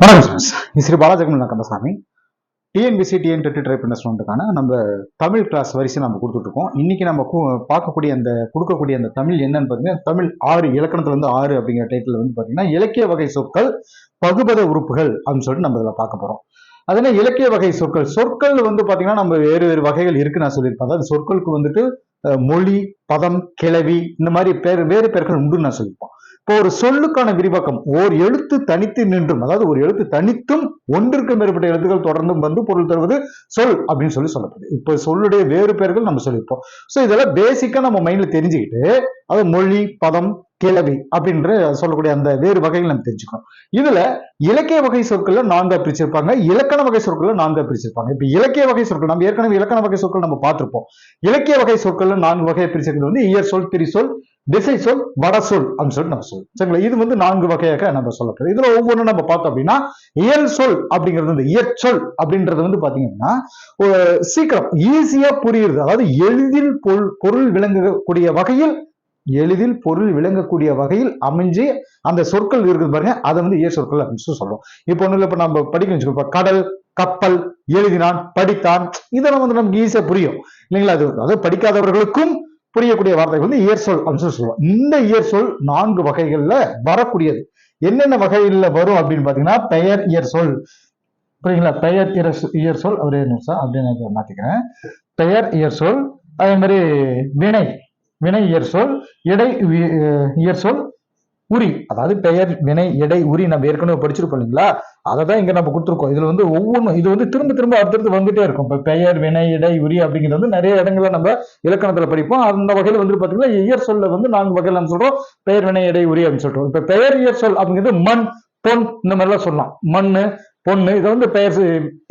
வணக்கம் friends Sri Balajakamal Kandasamy. TNPSC TN TET try பண்ண நம்ம தமிழ் கிளாஸ் வரிசை நம்ம கொடுத்துட்ருக்கோம். இன்னைக்கு நம்ம பார்க்கக்கூடிய அந்த கொடுக்கக்கூடிய அந்த தமிழ் என்னன்னு பார்த்தீங்கன்னா தமிழ் ஆறு இலக்கணத்துல இருந்து ஆறு அப்படிங்கிற டைட்டில் வந்து பார்த்தீங்கன்னா இலக்கிய வகை சொற்கள் பகுபத உறுப்புகள் அப்படின்னு சொல்லிட்டு நம்ம இதில் பார்க்க போகிறோம் அதனால் இலக்கிய வகை சொற்கள். சொற்கள் வந்து பார்த்தீங்கன்னா நம்ம வேறு வேறு வகைகள் இருக்குது நான் சொல்லியிருப்பேன். அதாவது சொற்களுக்கு வந்துட்டு மொழி பதம் கிளவி இந்த மாதிரி பேர் வேறு பெயர்கள் உண்டு நான் சொல்லியிருப்போம். இப்போ ஒரு சொல்லுக்கான விரிவாக்கம். ஓர் எழுத்து தனித்து நின்றும். அதாவது ஒரு எழுத்து தனித்தும் ஒன்றுக்கு மேற்பட்ட எழுத்துக்கள் தொடர்ந்தும் வந்து பொருள் தருவது சொல் அப்படின்னு சொல்லி சொல்லப்படுது. இப்போ சொல்லுடைய வேறு பெயர்கள் நம்ம சொல்லியிருப்போம். ஸோ இதெல்லாம் பேசிக்கா நம்ம மைண்ட்ல தெரிஞ்சுக்கிட்டு அது மொழி பதம் கிளவி அப்படின்ற சொல்லக்கூடிய அந்த வேறு வகைகள் நம்ம தெரிஞ்சுக்கணும். இதுல இலக்கிய வகை சொற்கள்ல நான்கா பிரிச்சிருப்பாங்க. இலக்கண வகை சொற்கள்ல நான்கா பிரிச்சிருப்பாங்க. இப்ப இலக்கிய வகை சொற்கள் நம்ம ஏற்கனவே இலக்கண வகை சொற்கள் நம்ம பார்த்திருப்போம். இலக்கிய வகை சொற்கள்ல நான்கு வகையை பிரிச்சிருக்கிறது வந்து இயற் சொல் திரி சொல் திசை சொல் வட சொல் அப்படின்னு சொல்லிட்டு நம்ம சொல்லுவோம் சரிங்களா? இது வந்து நான்கு வகையாக நம்ம சொல்லப்படுது. இதுல ஒவ்வொன்றும் நம்ம பார்த்தோம் அப்படின்னா இயல் சொல் அப்படிங்கிறது வந்து இயற்சொல் அப்படின்றது வந்து பாத்தீங்கன்னா ஒரு சீக்கிரம் ஈஸியா புரியுது அதாவது எளிதில் பொருள் பொருள் விளங்கக்கூடிய வகையில் எளிதில் பொருள் விளங்கக்கூடிய வகையில் அமைஞ்சு அந்த சொற்கள் இருக்குது பாருங்க. அதை வந்து ஏ சொற்கள் அப்படின்னு சொல்லுவோம் சொல்றோம். இப்போ ஒண்ணு இப்ப நம்ம படிக்கணும் வச்சுக்கோ கடல் கப்பல் எழுதினான் படித்தான் இதெல்லாம் வந்து நமக்கு ஈஸியா புரியும். இல்லைங்களா? அது அதாவது படிக்காதவர்களுக்கும் புரியக்கூடிய வார்த்தைகள் வந்து இயற் சொல் அப்படின்னு சொல்லி சொல்லுவோம் இந்த இயற் சொல் நான்கு வகைகள்ல வரக்கூடியது. என்னென்ன வகைகளில் வரும் அப்படின்னு பாத்தீங்கன்னா பெயர் இயற் சொல். புரியுங்களா? பெயர் இயற் சொல்- இயற் சொல். நிமிஷம் அப்படின்னு நான் மாத்திக்கிறேன். பெயர் இயற் சொல். அதே மாதிரி வினை. வினை இயற்சொல் இடை இயற்சொல் அஹ் உரி. அதாவது பெயர் வினை எடை உரி நம்ம ஏற்கனவே படிச்சிருக்கோம் இல்லைங்களா? அதை தான் இங்க நம்ம கொடுத்துருக்கோம். இதுல வந்து ஒவ்வொன்றும் இது வந்து திரும்ப திரும்ப அடுத்தடுத்து வந்துட்டே இருக்கும். இப்போ பெயர் வினை இடை உரி அப்படிங்கிறது வந்து நிறைய இடங்கள்ல நம்ம இலக்கணத்துல படிப்போம். அந்த வகையில் வந்து பாத்தீங்கன்னா இயற் சொல்ல வந்து நான்கு வகையில் நம்ம சொல்றோம். பெயர் வினை இடை உரி அப்படின்னு சொல்றோம் இப்போ பெயர் இயற் சொல் அப்படிங்கிறது மண் பொன் இந்த மாதிரிலாம் சொல்லலாம். மண்ணு பொண்ணு இதை வந்து பெயர்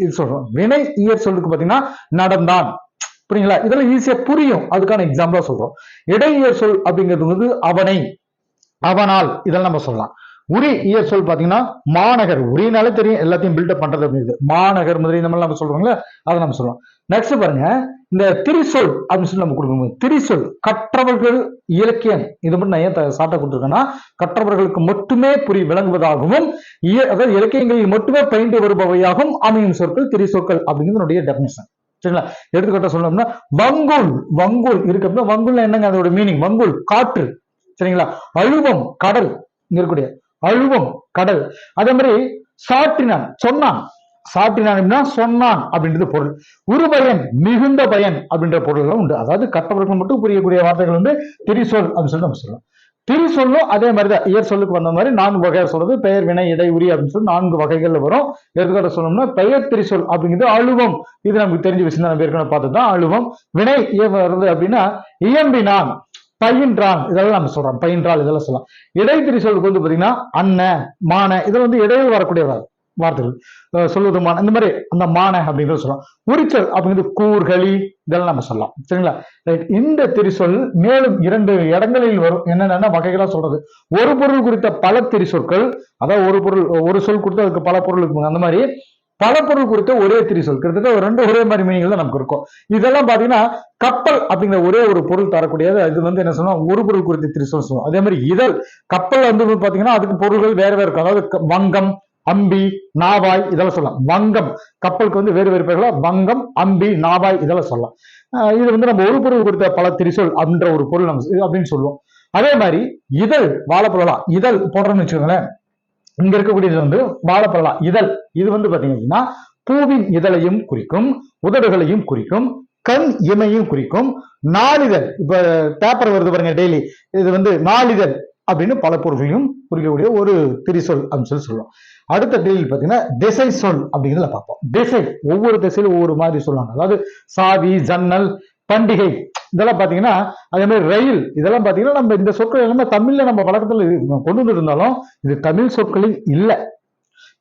இது சொல்றோம். வினை இயற் சொல்லுக்கு பாத்தீங்கன்னா நடந்தான். புரியுங்களா? இதெல்லாம் ஈஸியா புரியும். அதுக்கான எக்ஸாம்பிளா சொல்றோம். இடையியற் சொல் அப்படிங்கிறது வந்து அவனை அவனால் இதெல்லாம் நம்ம சொல்லலாம். உரி இயற் சொல் பாத்தீங்கன்னா மாநகர். உரினாலே தெரியும் எல்லாத்தையும் பில்டப் பண்றது அப்படிங்கிறது. மாநகர் முதலி இந்த மாதிரி நம்ம சொல்றோம்ல அதை நம்ம சொல்லலாம் நெக்ஸ்ட் பாருங்க. இந்த திரிசொல் அப்படின்னு சொல்லி நம்ம கொடுக்கணும். திரிசொல் கற்றவர்கள் இலக்கியம். இது மட்டும் நான் ஏன் த- சாட்டை கொடுத்துருக்கேன்னா கற்றவர்களுக்கு மட்டுமே புரி விளங்குவதாகவும் இய- அதாவது இலக்கியங்களில் மட்டுமே பயின்று வருபவையாகவும் அமையும் சொற்கள் திரிசொற்கள் அப்படிங்கிறது டெபினிஷன் சரிங்களா? எடுத்துக்காட்ட சொல்லணும்னா வங்குல் வங்குல் இருக்கு அப்படின்னா வங்குல்னா என்னங்க அதோட மீனிங் வங்குல் காற்று. சரிங்களா? அழுவம் கடல். இங்க இருக்கக்கூடிய அழுவம் கடல். அதே மாதிரி சாட்டினான் சொன்னான். சாட்டினான் சொன்னான் அப்படின்றது பொருள். உருபயன் மிகுந்த பயன் அப்படின்ற பொருள்களும் உண்டு. அதாவது கட்டவர்கள் மட்டும் புரியக்கூடிய வார்த்தைகள் வந்து திரிசொல் அப்படின்னு சொல்லி நம்ம சொல்லலாம். திரிசொல்லும் அதே மாதிரி தான் இயற் சொல்லுக்கு வந்த மாதிரி நான்கு வகையார் சொல்றது. பெயர் வினை இடை உரி அப்படின்னு சொல்லி நான்கு வகைகள்ல வரும். எடுத்துக்காட்ட சொல்லணும்னா பெயர் திரிசொல் அப்படிங்கிறது அழுவம். இது நமக்கு தெரிஞ்ச விஷயம் தான். நம்ம ஏற்கனவே பார்த்து தான் அழுவம். வினை வருது அப்படின்னா இயம்பினான் பயின்றான். இதெல்லாம் நம்ம சொல்றோம். பயின்றால் இதெல்லாம் சொல்லலாம். இடை திரிசொலுக்கு வந்து பாத்தீங்கன்னா அன்ன மான. இதெல்லாம் வந்து இடையில் வரக்கூடிய வார்த்தைகள். அஹ் சொல்வது மான இந்த மாதிரி அந்த மான அப்படிங்கிறத சொல்லலாம் உரிச்சல் அப்படிங்கிறது கூர்களி இதெல்லாம் நம்ம சொல்லலாம். சரிங்களா? ரைட் இந்த திரிசொல் மேலும் இரண்டு இடங்களில் வரும். என்னென்ன வகைகளா சொல்றது. ஒரு பொருள் குறித்த பல திரிசொற்கள் அதாவது ஒரு பொருள் ஒரு சொல் கொடுத்து அதுக்கு பல பொருள் இருக்குங்க. அந்த மாதிரி பல பொருள் குறித்த ஒரே திரிசொல். கிட்டத்தட்ட ஒரு ரெண்டு ஒரே மாதிரி மீனிங் தான் நமக்கு இருக்கும். இதெல்லாம் பாத்தீங்கன்னா கப்பல் அப்படிங்கிற ஒரே ஒரு பொருள் தரக்கூடியது. அது வந்து என்ன சொன்னா ஒரு பொருள் குறித்த திரிசொல் சொல்லுவோம். அதே மாதிரி இதழ். கப்பல் வந்து பாத்தீங்கன்னா அதுக்கு பொருள்கள் வேற வேற இருக்கும். அதாவது வங்கம் அம்பி நாவாய் இதெல்லாம் சொல்லலாம். வங்கம் கப்பலுக்கு வந்து வேறு வேறு பேர்களா வங்கம் அம்பி நாவாய் இதெல்லாம் சொல்லலாம். இது வந்து நம்ம ஒரு பொருள் கொடுத்த பல திரிசொல் அப்படின்ற ஒரு பொருள் நம்ம அப்படின்னு சொல்லுவோம். அதே மாதிரி இதழ் வாழைப்பழலாம் இதழ் போடுறோம்னு வச்சுக்கோங்களேன். இங்க இருக்கக்கூடியது வந்து வாழைப்பழலாம் இதழ். இது வந்து பாத்தீங்க அப்படின்னா பூவின் இதழையும் குறிக்கும் உதடுகளையும் குறிக்கும் கண் இமையும் குறிக்கும் நாளிதழ். இப்ப பேப்பர் வருது பாருங்க டெய்லி இது வந்து நாளிதழ். அப்படின்னு பல பொருள்களையும் குறிக்கக்கூடிய ஒரு திரிசொல் அப்படின்னு சொல்லி சொல்லுவோம் அடுத்த டெய்லி பார்த்தீங்கன்னா திசை சொல் அப்படிங்கிறத பார்ப்போம். திசை ஒவ்வொரு திசையிலும் ஒவ்வொரு மாதிரி சொல்லுவாங்க. அதாவது சாவி ஜன்னல் பண்டிகை இதெல்லாம் பார்த்தீங்கன்னா அதே மாதிரி ரயில் இதெல்லாம் பார்த்தீங்கன்னா நம்ம இந்த சொற்கள் எல்லாமே தமிழ்ல நம்ம வழக்கத்துல கொண்டு வந்திருந்தாலும் இது தமிழ் சொற்களில் இல்லை.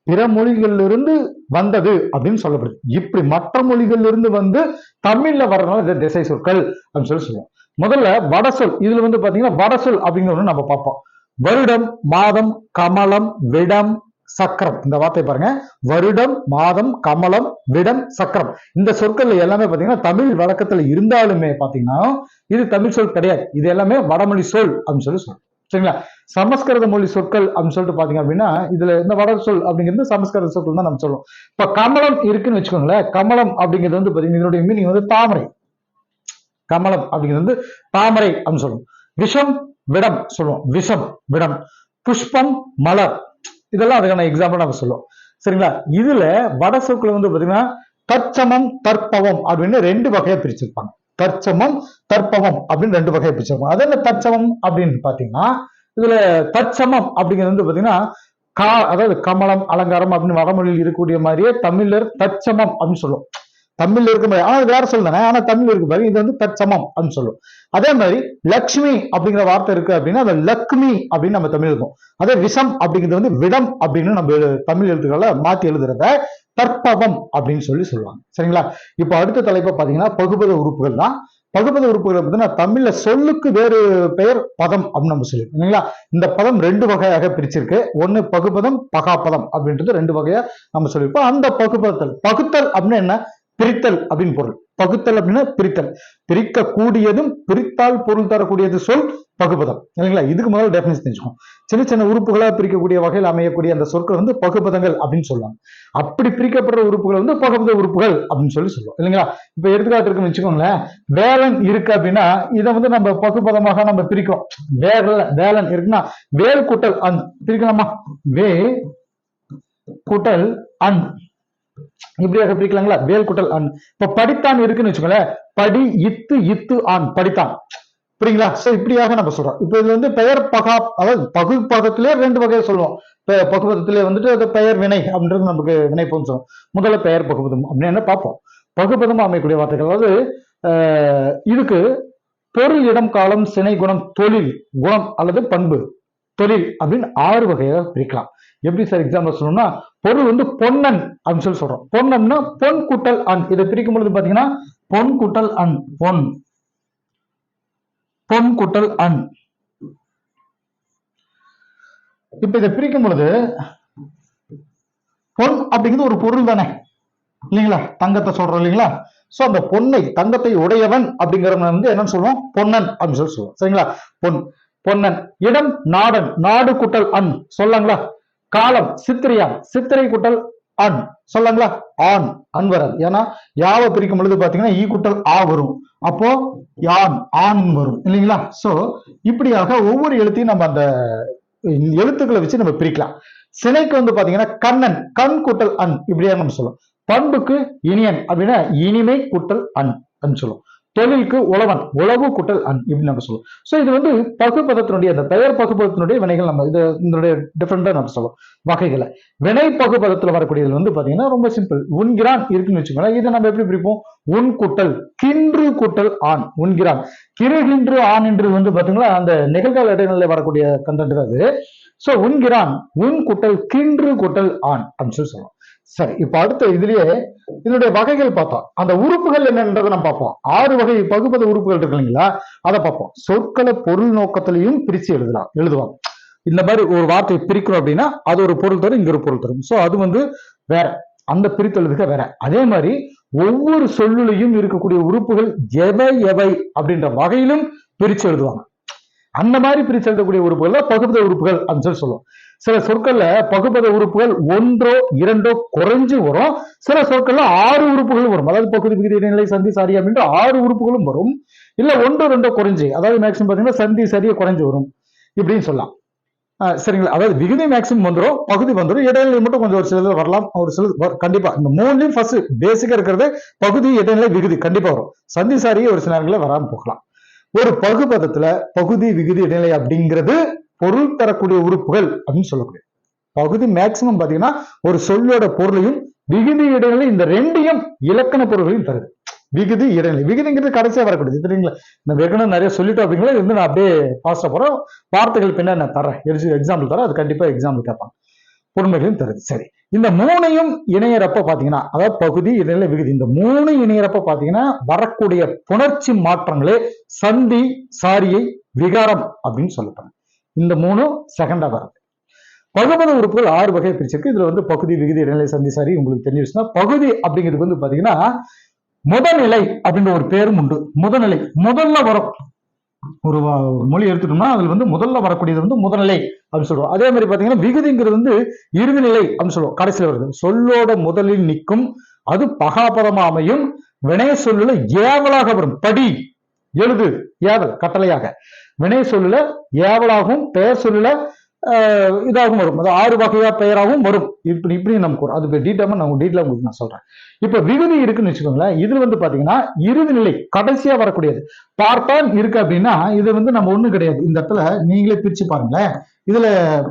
பிற மொழிகளிலிருந்து வந்தது அப்படின்னு சொல்லப்படுது. இப்படி மற்ற மொழிகளிலிருந்து வந்து தமிழ்ல வர்றதுனால இந்த திசை சொற்கள் அப்படின்னு சொல்லி சொல்லுவோம். முதல்ல வடசொல் இதுல வந்து பாத்தீங்கன்னா வடசொல் அப்படிங்கிற ஒண்ணு நம்ம பார்ப்போம். வருடம் மாதம் கமலம் விடம் சக்கரம். இந்த வார்த்தை பாருங்க. வருடம் மாதம் கமலம் விடம் சக்கரம். இந்த சொற்கள் எல்லாமே பாத்தீங்கன்னா தமிழ் வழக்கத்துல இருந்தாலுமே பாத்தீங்கன்னா இது தமிழ் சொல் கிடையாது. இது எல்லாமே வடமொழி சொல் அப்படின்னு சொல்லி சொல்றோம். சரிங்களா? சமஸ்கிருத மொழி சொற்கள் அப்படின்னு சொல்லிட்டு பாத்தீங்க அப்படின்னா இதுல இந்த வட சொல் அப்படிங்கிறது சமஸ்கிருத சொற்கள் தான் நம்ம சொல்லுவோம் இப்ப கமலம் இருக்குன்னு வச்சுக்கோங்களேன். கமலம் அப்படிங்கிறது வந்து பாத்தீங்கன்னா இதனுடைய மீனிங் வந்து தாமரை. கமலம் அப்படிங்கிறது வந்து தாமரை அப்படின்னு சொல்லுவோம். விஷம் விடம் சொல்லுவோம். விஷம் விடம். புஷ்பம் மலர். இதெல்லாம் அதுக்கான எக்ஸாம்பிள் நம்ம சொல்லுவோம். சரிங்களா? இதுல வட சொற்கள் வந்து பாத்தீங்கன்னா தற்சமம் தற்பவம் அப்படின்னு ரெண்டு வகையை பிரிச்சிருப்பாங்க. தற்சமம் தற்பவம் அப்படின்னு ரெண்டு வகையை பிரிச்சிருப்பாங்க. அது என்ன தற்சமம் அப்படின்னு பாத்தீங்கன்னா இதுல தற்சமம் அப்படிங்கிறது வந்து பாத்தீங்கன்னா கா அதாவது கமலம் அலங்காரம் அப்படின்னு வடமொழியில் இருக்கக்கூடிய மாதிரியே தமிழர் தற்சமம் அப்படின்னு சொல்லுவோம். தமிழ்ல இருக்கும் மாதிரி ஆனா வேற சொல்லுங்க ஆனா தமிழ் இருக்கு பாரு. இது வந்து தற்சமம் அப்படின்னு சொல்லுவோம் அதே மாதிரி லக்ஷ்மி அப்படிங்கிற வார்த்தை இருக்கு அப்படின்னா அது லக்ஷ்மி அப்படின்னு நம்ம தமிழ் இருக்கும். அதே விஷம் அப்படிங்கிறது வந்து விடம் அப்படின்னு நம்ம தமிழ் எழுத்துக்களை மாத்தி எழுதுறத தற்பவம் அப்படின்னு சொல்லி சொல்லுவாங்க. சரிங்களா? இப்போ அடுத்த தலைப்பை பாத்தீங்கன்னா பகுபத உறுப்புகள் தான். பகுபத உறுப்புகளை பார்த்தீங்கன்னா தமிழ்ல சொல்லுக்கு வேறு பெயர் பதம் அப்படின்னு நம்ம சொல்லுவோம் இல்லைங்களா? இந்த பதம் ரெண்டு வகையாக பிரிச்சிருக்கு. ஒன்னு பகுபதம் பகாபதம் அப்படின்றது ரெண்டு வகையா நம்ம சொல்லியிருப்போம் அந்த பகுபதத்தல் பகுத்தல் அப்படின்னு என்ன? பிரித்தல் அப்படின்னு பொருள். பகுத்தல் அப்படின்னா பிரித்தல். பிரிக்க கூடியதும் பிரித்தால் பொருள் தரக்கூடியது சொல் பகுபதம். இல்லைங்களா இதுக்கு முதல்ல டெஃபினேஷன் தெரிஞ்சுக்கணும். சின்ன சின்ன உறுப்புகளா பிரிக்கக்கூடிய வகையில் அமையக்கூடிய அந்த சொற்கள் வந்து பகுபதங்கள் அப்படின்னு சொல்லுவாங்க. அப்படி பிரிக்கப்படுற உறுப்புகள் வந்து பகுபத உறுப்புகள் அப்படின்னு சொல்லி சொல்லுவோம். இல்லைங்களா? இப்ப எடுத்துக்காட்டு இருக்குன்னு வச்சுக்கோங்களேன். வேலன் இருக்கு அப்படின்னா இதை வந்து நம்ம பகுபதமாக நம்ம பிரிக்கிறோம். வேல வேலன் இருக்குன்னா வேல் கூட்டல் அன். பிரிக்கலாமா? வே கூட்டல் அன். இப்படியாக பிரிக்கலாங்களா? வேல் கூட்டல் அன் இப்ப படித்தான் இருக்குன்னு வச்சுக்கோங்களேன். படி இத்து இத்து ஆண். படித்தான். புரியுங்களா? சோ இப்படியாக நம்ம சொல்றோம். இப்ப இது வந்து பெயர் பகா அதாவது பகு பதத்திலே ரெண்டு வகையை சொல்லுவோம். பகுபதத்திலே வந்துட்டு அது பெயர் வினை அப்படின்றது நமக்கு வினை சொல்லுவோம் முதல்ல பெயர் பகுபதம் அப்படின்னு என்ன பார்ப்போம். பகுபதமா அமையக்கூடிய வார்த்தைகள். அதாவது இதுக்கு பொருள் இடம் காலம் சினை குணம் தொழில் குணம் அல்லது பண்பு. தொழில் அப்படின்னு ஆறு வகையாக பிரிக்கலாம். எப்படி சார் எக்ஸாம்பிள் சொல்லணும்னா பொருள் வந்து பொன்னன் அப்படின்னு சொல்லி சொல்றோம். பொன்னன்னா பொன் கூட்டல் அன். இதை பிரிக்கும் பொழுது பாத்தீங்கன்னா பொன் கூட்டல் அன் பொன். பொன் கூட்டல் அன். இப்ப இதை பிரிக்கும் பொழுது பொன் அப்படிங்கிறது ஒரு பொருள் தானே. இல்லைங்களா? தங்கத்தை சொல்றோம் இல்லைங்களா? சோ அந்த பொன்னை தங்கத்தை உடையவன் அப்படிங்கிறவன் வந்து என்னன்னு சொல்லுவோம்? பொன்னன் அப்படின்னு சொல்லி சொல்லுவோம். சரிங்களா? பொன். பொன்னன். இடம் நாடன். நாடு குட்டல் அன். சொல்லாங்களா? காலம் சித்திரியாம். சித்திரை குட்டல் அன். சொல்லாங்களா? ஆண். அன் வராது ஏன்னா யாவை பிரிக்கும் பொழுது பாத்தீங்கன்னா ஈ குட்டல் ஆ வரும். அப்போ யான் ஆண் வரும். இல்லைங்களா? சோ இப்படியாக ஒவ்வொரு எழுத்தையும் நம்ம அந்த எழுத்துக்களை வச்சு நம்ம பிரிக்கலாம். சிலைக்கு வந்து பாத்தீங்கன்னா கண்ணன். கண் குட்டல் அன். இப்படியா நம்ம சொல்லுவோம். பண்புக்கு இனியன் அப்படின்னா இனிமை குட்டல் அன். அப்படின்னு சொல்லுவோம். தொழிலுக்கு உழவன் உழவு குட்டல் அன் இப்படி நம்ம சொல்லுவோம். ஸோ இது வந்து பகுப்பதத்தினுடைய அந்த பெயர் பகுப்பதத்தினுடைய வினைகள் நம்ம இது இதனுடைய டிஃப்ரெண்டாக நம்ம சொல்லுவோம். வகைகளை. வினை பகுப்பதத்தில் வரக்கூடியது வந்து பார்த்தீங்கன்னா ரொம்ப சிம்பிள் உண்கிறான் இருக்குன்னு வச்சுக்கோங்களேன். இதை நம்ம எப்படி பிரிப்போம்? உன் குட்டல் கின்று குட்டல் ஆண் உண்கிறான். கிருகின்று ஆண் என்று வந்து பார்த்தீங்களா அந்த நிகழ்கால இடைநிலை வரக்கூடிய கண்டென்ட் அது. ஸோ உண்கிறான் உன் குட்டல் கின்று குட்டல் ஆண் அப்படின்னு சொல்லி சொல்லுவோம். சரி இப்ப அடுத்த இதுலயே இதனுடைய வகைகள் பார்த்தோம் அந்த உறுப்புகள் என்னன்றதை நம்ம பார்ப்போம். ஆறு வகை பகுப்பத உறுப்புகள் இருக்கு இல்லைங்களா? அதை பார்ப்போம். சொற்களை பொருள் நோக்கத்திலையும் பிரிச்சு எழுதலாம். எழுதுவாங்க இந்த மாதிரி ஒரு வார்த்தையை பிரிக்கிறோம் அப்படின்னா அது ஒரு பொருள் தரும் இங்க ஒரு பொருள் தரும். சோ அது வந்து வேற. அந்த பிரித்தெழுதுக வேற. அதே மாதிரி ஒவ்வொரு சொல்லுலையும் இருக்கக்கூடிய உறுப்புகள் எவை எவை அப்படின்ற வகையிலும் பிரிச்சு எழுதுவாங்க. அந்த மாதிரி பிரித்து எழுதக்கூடிய உறுப்புகள் தான் பகுப்பத உறுப்புகள் அப்படின்னு சொல்லி சொல்லுவோம். சில சொற்கள்ல பகுப்பத உறுப்புகள் ஒன்றோ இரண்டோ குறைஞ்சு வரும். சில சொற்கள்ல ஆறு உறுப்புகள் வரும். அதாவது பகுதி விகுதி இடைநிலை சந்தி சரி அப்படின்ற ஆறு உறுப்புகளும் வரும். இல்ல ஒன்றோ ரெண்டோ குறைஞ்சு அதாவது மேக்ஸிமம் பாத்தீங்கன்னா சந்தி சரியா குறைஞ்சு வரும் இப்படின்னு சொல்லலாம். ஆஹ் சரிங்களா? அதாவது விகுதி மேக்ஸிமம் வந்துடும் பகுதி வந்துடும் இடைநிலை மட்டும் கொஞ்சம் ஒரு சிலது வரலாம். ஒரு சில கண்டிப்பா. இந்த மூணுலையும் ஃபர்ஸ்ட் பேசிக்கா இருக்கிறது பகுதி இடைநிலை விகுதி கண்டிப்பா வரும். சந்தி சாரியே ஒரு சில நேரங்களில் வராமல் போகலாம். ஒரு பகுபதத்துல பகுதி விகுதி இடைநிலை அப்படிங்கிறது பொருள் தரக்கூடிய உறுப்புகள் அப்படின்னு சொல்லக்கூடிய. பகுதி மேக்சிமம் பாத்தீங்கன்னா ஒரு சொல்லோட பொருளையும் விகுதி இடைநிலை இந்த ரெண்டையும் இலக்கண பொருள்களையும் தருது. விகுதி இடைநிலை. விகுதிங்கிறது கடைசியா வரக்கூடியது. தெரியுங்களா? இந்த வெகுனம் நிறைய சொல்லிட்டோம் அப்படிங்களா? இது வந்து நான் அப்படியே பாஸ்டா போறோம். வார்த்தைகள் பின்னா நான் தரேன் எக்ஸாம்பிள் தரேன் அது கண்டிப்பா எக்ஸாம்பிள் கேட்பாங்க. பொறுமைகளையும் தருது. சரி. இந்த மூணையும் இணையறப்ப பாத்தீங்கன்னா அதாவது பகுதி இடைநிலை விகுதி இந்த மூணு இணையறப்ப பாத்தீங்கன்னா வரக்கூடிய புணர்ச்சி மாற்றங்களே சந்தி சாரியை விகாரம் அப்படின்னு சொல்லப்படுது இந்த மூணும் செகண்டா வருது. பகுபத உறுப்புகள் ஆறு வகை பிரிச்சிருக்கு. இதுல வந்து பகுதி விகுதி இடைநிலை சந்தி சாரி உங்களுக்கு தெரிஞ்சிருச்சுன்னா பகுதி அப்படிங்கிறது வந்து பாத்தீங்கன்னா முதநிலை அப்படின்ற ஒரு பேரும் உண்டு. முதநிலை. முதல்ல வரும். ஒரு ஒரு மொழி எடுத்துட்டோம்னா அதில் வந்து முதல்ல வரக்கூடியது வந்து முதல்நிலை அப்படின்னு சொல்லுவோம். அதே மாதிரி பாத்தீங்கன்னா விகுதிங்கிறது வந்து இறுதிநிலை அப்படின்னு சொல்லுவோம். கடைசியில் வருது. சொல்லோட முதலில் நிற்கும் அது பகாபரமாமையும் அமையும் சொல்லுல ஏவலாக வரும். படி எழுது ஏவல் கட்டளையாக. வினை சொல்லுல ஏவலாகவும் பெயர் சொல்லுல இதாகவும் வரும். அது ஆறு வகையா பெயராகவும் வரும். இப்படி இப்படி நமக்கு வரும் அது டீட்டெயிலாக நான் டீட்டெயிலாக உங்களுக்கு நான் சொல்றேன். இப்போ விகுதி இருக்குன்னு வச்சுக்கோங்களேன். இதுல வந்து பாத்தீங்கன்னா இறுதி நிலை கடைசியா வரக்கூடியது. பார்ப்பான் இருக்கு அப்படின்னா இது வந்து நம்ம ஒண்ணும் கிடையாது. இந்த இடத்துல நீங்களே பிரிச்சு பாருங்களேன். இதுல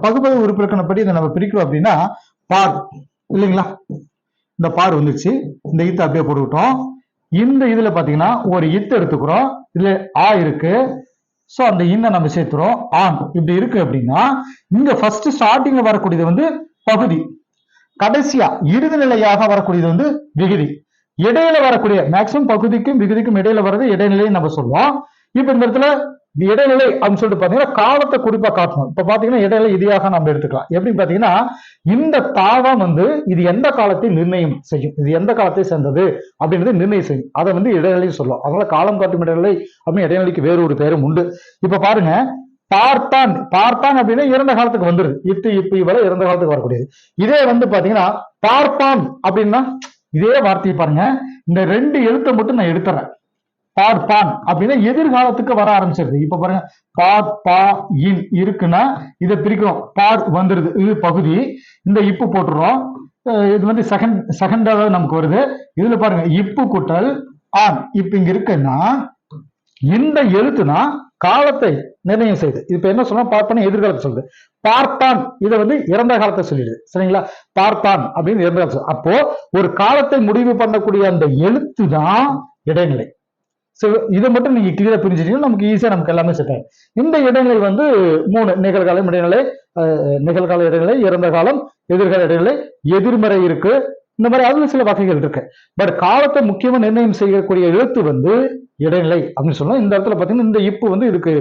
பகுபத உறுப்பினப்படி இதை நம்ம பிரிக்கிறோம் அப்படின்னா பார் இல்லைங்களா? இந்த பார் வந்துச்சு. இந்த இத்தை அப்படியே போட்டுக்கிட்டோம். இந்த இதுல பாத்தீங்கன்னா ஒரு இத்து எடுத்துக்கிறோம். இதுல ஆ இருக்கு. சோ அந்த இன்ன நம்ம சேர்த்துறோம். ஆன் இப்படி இருக்கு அப்படின்னா இங்க ஃபர்ஸ்ட் ஸ்டார்டிங்ல வரக்கூடியது வந்து பகுதி. கடைசியா இறுதி நிலையாக வரக்கூடியது வந்து விகுதி. இடையில வரக்கூடிய மேக்சிமம் பகுதிக்கும் விகுதிக்கும் இடையில வர்றது இடைநிலைன்னு நம்ம சொல்லுவோம் இப்ப இந்த இடத்துல இடைநிலை அப்படின்னு சொல்லிட்டு பாத்தீங்கன்னா காலத்தை குறிப்பா காட்டணும். இப்ப பாத்தீங்கன்னா இடைநிலை இதையாக நம்ம எடுத்துக்கலாம். எப்படி பாத்தீங்கன்னா இந்த தாவம் வந்து இது எந்த காலத்தை நிர்ணயம் செய்யும்? இது எந்த காலத்தை சேர்ந்தது? அப்படின்றது நிர்ணயம் செய்யும். அதை வந்து இடைநிலை சொல்லுவோம். அதனால காலம் காட்டும் இடைநிலை அப்படின்னு இடைநிலைக்கு வேறு ஒரு பேரும் உண்டு. இப்ப பாருங்க பார்த்தான். பார்த்தான் அப்படின்னா இறந்த காலத்துக்கு வந்துருது இத்து இப்ப வரை இறந்த காலத்துக்கு வரக்கூடியது. இதே வந்து பாத்தீங்கன்னா பார்ப்பான் அப்படின்னா இதே வார்த்தையை பாருங்க. இந்த ரெண்டு எழுத்தை மட்டும் நான் எடுத்துறேன். பார்ப்பான் அப்படின்னா எதிர்காலத்துக்கு வர ஆரம்பிச்சிருது. இப்ப பாருங்க பார் பா இன் இருக்குன்னா இதை பிரிக்கிறோம். பார் வந்துருது. இது பகுதி. இந்த இப்பு போட்டுறோம் இது வந்து செகண்ட் செகண்டாக நமக்கு வருது. இதுல பாருங்க இப்பு கூட்டல் ஆன். இப்ப இங்க இருக்குன்னா இந்த எழுத்துனா காலத்தை நிர்ணயம் செய்யுது. இப்ப என்ன சொன்னா பார்ப்பான் எதிர்காலத்தை சொல்லுது. பார்த்தான் இதை வந்து இறந்த காலத்தை சொல்லிடுது. சரிங்களா? பார்த்தான் அப்படின்னு இறந்த காலத்தை அப்போ ஒரு காலத்தை முடிவு பண்ணக்கூடிய அந்த எழுத்து தான் இடைநிலை. ஸோ இதை மட்டும் நீங்க கிளியரா புரிஞ்சுட்டீங்கன்னா நமக்கு ஈஸியா நமக்கு எல்லாமே செட் ஆகும். இந்த இடைநிலை வந்து மூணு நிகழ்காலம் இடைநிலை நிகழ்கால இடைநிலை இறந்த காலம் எதிர்கால இடைநிலை எதிர்மறை இருக்கு. இந்த மாதிரி அதுல சில வகைகள் இருக்கு. பட் காலத்தை முக்கியமா நிர்ணயம் செய்யக்கூடிய எழுத்து வந்து இடைநிலை அப்படின்னு சொல்லலாம் இந்த இடத்துல பாத்தீங்கன்னா இந்த இப்பு வந்து இதுக்கு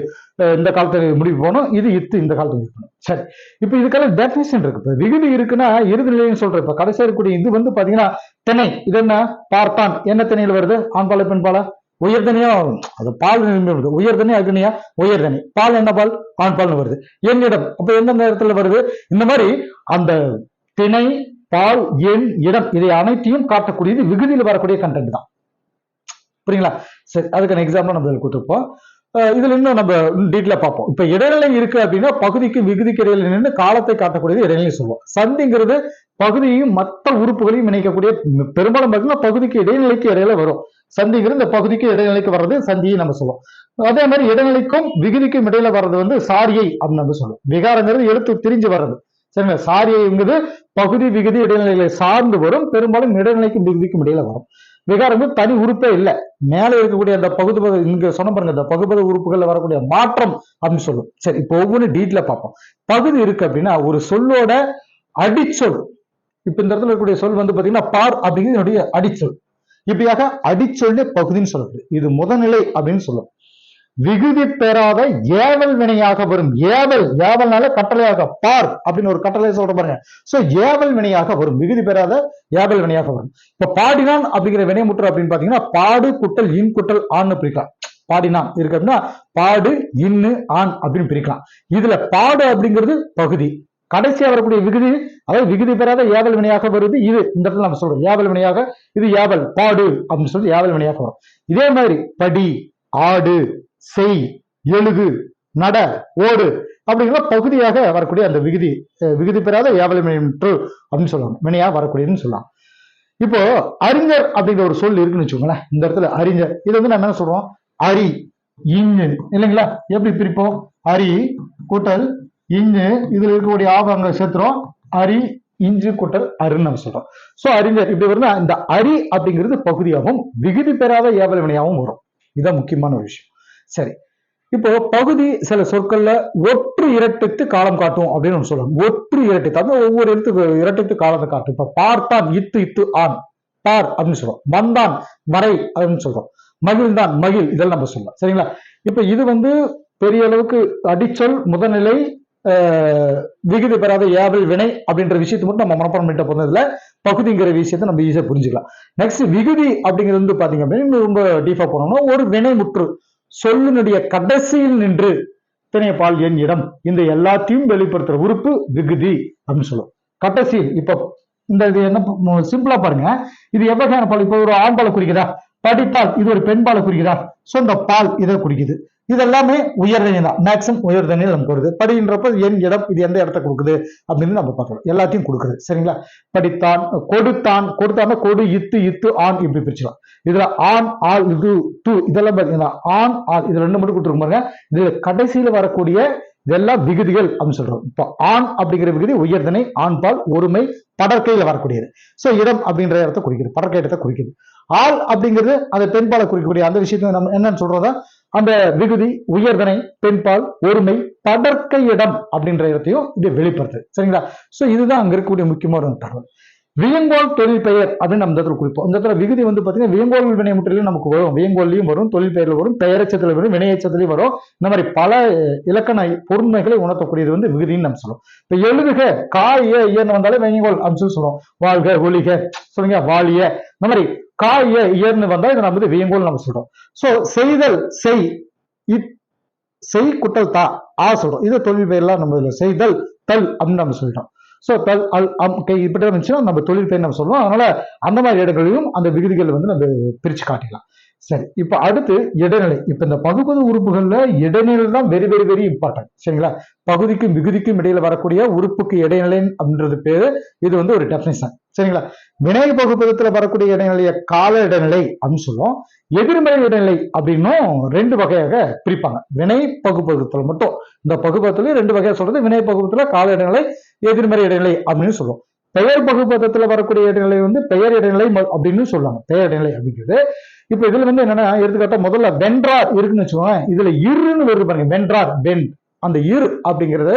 இந்த காலத்துல முடிவு போகணும். இது இத்து இந்த காலத்துல முடிவு போகணும். சரி. இப்போ இதுக்கெல்லாம் டெஃபினேஷன் இருக்கு. இப்போ விகுதி இருக்குன்னா இறுதி நிலைன்னு சொல்றேன். இப்ப கடைசியா இருக்கக்கூடிய இது வந்து பாத்தீங்கன்னா திணை. இது என்ன? பார்ப்பான். என்ன திணையில வருது? ஆண்பால பெண்பாலா? உயர்தனியா? அது பால் வருது உயர்தனி அக்னியா? உயர்தனி. பால் என்ன பால்? ஆண் பால்னு வருது. என்னிடம். அப்ப எந்த நேரத்துல வருது? இந்த மாதிரி அந்த திணை பால் எண் இடம் இதை அனைத்தையும் காட்டக்கூடியது விகுதியில் வரக்கூடிய கண்டென்ட் தான். புரியுங்களா? சரி அதுக்கான எக்ஸாம்பிள் நம்ம இதில் கொடுத்துருப்போம். அஹ் இதுல இன்னும் நம்ம டீட்டெயிலா பார்ப்போம். இப்ப இடைநிலை இருக்கு அப்படின்னா பகுதிக்கு விகுதிக்கு இடையில நின்று காலத்தை காட்டக்கூடியது இடைநிலை சொல்லுவோம். சந்திங்கிறது பகுதியையும் மற்ற உறுப்புகளையும் இணைக்கக்கூடிய பெரும்பாலும் பார்த்தீங்கன்னா பகுதிக்கு இடைநிலைக்கு இடையில வரும். சந்திங்கிற இந்த பகுதிக்கு இடைநிலைக்கு வர்றது சந்தியை நம்ம சொல்லுவோம். அதே மாதிரி இடைநிலைக்கும் விகுதிக்கும் இடையில வர்றது வந்து சாரியை அப்படின்னு நம்ம சொல்லுவோம். விகாரங்கிறது எழுத்து திரிஞ்சு வர்றது. சரிங்களா? சாரியைங்கிறது பகுதி விகுதி இடைநிலைகளை சார்ந்து வரும். பெரும்பாலும் இடைநிலைக்கும் விகுதிக்கும் இடையில வரும். விகாரம் வந்து தனி உறுப்பே இல்லை. மேலே இருக்கக்கூடிய அந்த பகுதி இங்க சொன்ன பாருங்க இந்த பகுபத உறுப்புகள்ல வரக்கூடிய மாற்றம் அப்படின்னு சொல்லுவோம். சரி இப்போ ஒவ்வொன்றும் டீட்ல பார்ப்போம். பகுதி இருக்கு அப்படின்னா ஒரு சொல்லோட அடிச்சொல் இப்ப இந்த இடத்துல இருக்கக்கூடிய சொல் வந்து பாத்தீங்கன்னா பார் அப்படிங்கிறது என்னுடைய அடிச்சொல். இப்படியாக அடிச்சொல்லே பகுதின்னு சொல்லப்படுது. இது முதநிலை அப்படின்னு சொல்லும் விகுதி பெறாத ஏவல் வினையாக வரும். ஏவல் ஏவல்னால கட்டளையாக பார் அப்படின்னு ஒரு கட்டளை சொல்ற பாருங்க. சோ ஏவல் வினையாக வரும். விகுதி பெறாத ஏவல் வினையாக வரும். இப்ப பாடினான் அப்படிங்கிற வினைமுற்று அப்படின்னு பாத்தீங்கன்னா பாடு குட்டல் இன் குட்டல் ஆண்னு பிரிக்கலாம். பாடினான் இருக்கு அப்படின்னா பாடு இன்னு ஆண் அப்படின்னு பிரிக்கலாம். இதுல பாடு அப்படிங்கிறது பகுதி. கடைசியா வரக்கூடிய விகுதி அதாவது விகுதி பெறாத ஏவல் வினையாக வருது இது. இந்த இடத்துல நம்ம சொல்றோம். ஏவல் வினையாக இது ஏவல் பாடு அப்படின்னு சொல்லி ஏவல் வினையாக வரும். இதே மாதிரி படி ஆடு செய் எழுது நட ஓடு அப்படிங்கிற பகுதியாக வரக்கூடிய அந்த விகுதி அஹ் விகுதி பெறாத ஏவல் வினைமுற்று அப்படின்னு சொல்லுவாங்க வினையா வரக்கூடியதுன்னு சொல்லலாம். இப்போ அறிஞர் அப்படிங்கிற ஒரு சொல் இருக்குன்னு வச்சுக்கோங்களேன். இந்த இடத்துல அறிஞர். இது வந்து நம்ம என்ன சொல்றோம்? அரி இங்கு இல்லைங்களா? எப்படி பிரிப்போம்? அரி கூட்டல் இங்கு இதுல இருக்கக்கூடிய ஆவ அங்க சேர்த்துறோம். அரி இஞ்சு கூட்டல் அருன்னு நம்ம சொல்றோம். சோ அறிஞர் இப்படி வருது இந்த அரி அப்படிங்கிறது பகுதியாகவும் விகுதி பெறாத ஏவல் வினையாகவும் வரும். இதுதான் முக்கியமான ஒரு விஷயம். சரி. இப்போ பகுதி சில சொற்கள்ல ஒற்று இரட்டித்து காலம் காட்டும் அப்படின்னு நம்ம சொல்லுவாங்க ஒற்று இரட்டித்து அது ஒவ்வொரு இடத்துக்கு இரட்டித்து காலத்தை காட்டும். இப்ப பார்த்தான் இத்து இத்து ஆண் பார் அப்படின்னு சொல்றோம். வந்தான் வரை அப்படின்னு சொல்றோம். மகிழ்ந்தான் மகிழ். இதெல்லாம் நம்ம சொல்லலாம் சரிங்களா? இப்ப இது வந்து பெரிய அளவுக்கு அடிச்சொல் முதல்நிலை விகுதி பெறாத ஏவல் வினை அப்படின்ற விஷயத்தை மட்டும் நம்ம மனப்பாடம் பண்ணிட்ட போனதுல பகுதிங்கிற விஷயத்தை நம்ம ஈஸியாக புரிஞ்சுக்கலாம். நெக்ஸ்ட் விகுதி அப்படிங்கிறது வந்து பாத்தீங்க அப்படின்னா ரொம்ப டீப்பா போனோம்னா ஒரு வினை முற்று சொல்லினுடைய கடைசியில் நின்று திணைப்பால் என் இடம். இந்த எல்லாத்தையும் வெளிப்படுத்துற உறுப்பு விகுதி அப்படின்னு சொல்லுவோம். கடைசியில் இப்ப இந்த இது என்ன சிம்பிளா பாருங்க. இது எவ்வகையான பால்? இப்போ ஒரு ஆண்பாலை குறிக்குதா படித்தால் இது ஒரு பெண்பாலை குறிக்கிறா சோ இந்த பால் இதை குறிக்குது இதெல்லாமே உயர்தனி தான். மேக்ஸிமம் உயர்தனி நமக்கு வருது. படின்றப்ப என் இடம் இது எந்த இடத்த கொடுக்குது? அப்படின்னு நம்ம பார்க்கலாம் எல்லாத்தையும் கொடுக்குது. சரிங்களா? படித்தான் கொடுத்தான் கொடுத்தான கொடு இத்து இத்து ஆண் இப்படி பிரிச்சுக்கலாம். இதுல ஆண் ஆள் இது டூ இதெல்லாம் பார்த்தீங்கன்னா ஆண் ஆள் இது ரெண்டு மட்டும் கொடுத்துருக்க பாருங்க. இதுல கடைசியில வரக்கூடிய இதெல்லாம் விகுதிகள் அப்படின்னு சொல்றோம். இப்போ ஆண் அப்படிங்கிற விகுதி உயர்தனை ஆண் பால் ஒருமை படற்கையில வரக்கூடியது. சோ இடம் அப்படின்ற இடத்த குறிக்குது படற்கை இடத்தை குறிக்குது ஆள் அப்படிங்கிறது அந்த பெண்பாலை குறிக்கக்கூடிய அந்த விஷயத்தை நம்ம என்னன்னு சொல்றதா அந்த விகுதி உயர்தனை பெண்பால் ஒருமை படற்கை இடம் அப்படின்ற இடத்தையும் இது வெளிப்படுத்து சரிங்களா? சோ இதுதான் அங்க இருக்கக்கூடிய முக்கியமான ஒரு தகவல். வியங்கோல் தொழில் பெயர் அப்படின்னு நம்ம இடத்துல குறிப்போம். இந்த இடத்துல விகுதி வந்து பாத்தீங்கன்னா வியங்கோல் வினை முற்றிலும் நமக்கு வரும். வியங்கோல்லையும் வரும் தொழில் பெயர்ல வரும் பெயரச்சத்துல வரும் வினையச்சத்துலையும் வரும். இந்த மாதிரி பல இலக்கண பொருண்மைகளை உணர்த்தக்கூடியது வந்து விகுதின்னு நம்ம சொல்லுவோம். இப்ப எழுதுக கா ஏ ஏன்னு வந்தாலே வியங்கோல் அப்படின்னு சொல்லி சொல்லுவோம். வாழ்க ஒளிக சொல்லுங்க வாழிய இந்த மாதிரி கா ஏ வந்தா இதை நம்ம வந்து வியங்கோல் நம்ம சொல்றோம். சோ செய்தல் செய் இத் செய் குட்டல் தா ஆ சொல்றோம். இது தொழில் பெயர்லாம் நம்ம இதுல செய்தல் தல் அப்படின்னு நம்ம சொல்லிட்டோம் சோ தல் அல் அம் கை இப்படி இருந்துச்சுன்னா நம்ம தொழில் பெயர் நம்ம சொல்லுவோம் அதனால அந்த மாதிரி இடங்களையும் அந்த விகுதிகள் வந்து நம்ம பிரிச்சு காட்டிக்கலாம். சரி இப்ப அடுத்து இடைநிலை. இப்ப இந்த பகுப்பது உறுப்புகள்ல இடைநிலை தான் வெரி வெரி வெரி இம்பார்ட்டன்ட் சரிங்களா? பகுதிக்கும் விகுதிக்கும் இடையில வரக்கூடிய உறுப்புக்கு இடைநிலை அப்படின்றது பேரு. இது வந்து ஒரு டெபினேஷன் சரிங்களா? வினை பகுப்பதத்துல வரக்கூடிய இடைநிலைய கால இடைநிலை அப்படின்னு சொல்லுவோம் எதிர்மறை இடைநிலை அப்படின்னும் ரெண்டு வகையாக பிரிப்பாங்க. வினை பகுப்பதத்துல மட்டும். இந்த பகுப்பத்துல ரெண்டு வகையா சொல்றது. வினை பகுப்பத்துல கால இடைநிலை எதிர்மறை இடைநிலை அப்படின்னு சொல்லுவோம் பெயர் பகுப்பதத்துல வரக்கூடிய இடைநிலை வந்து பெயர் இடைநிலை ம- அப்படின்னு சொல்லுவாங்க பெயர் இடைநிலை அப்படிங்கிறது. இப்ப இதுல வந்து என்னன்னா எடுத்துக்காட்டா முதல்ல வென்றார் இருக்குன்னு வச்சுக்கோங்க இதுல இருன்னு வருது பாருங்க. வென்றார் வென். அந்த இரு அப்படிங்கிறது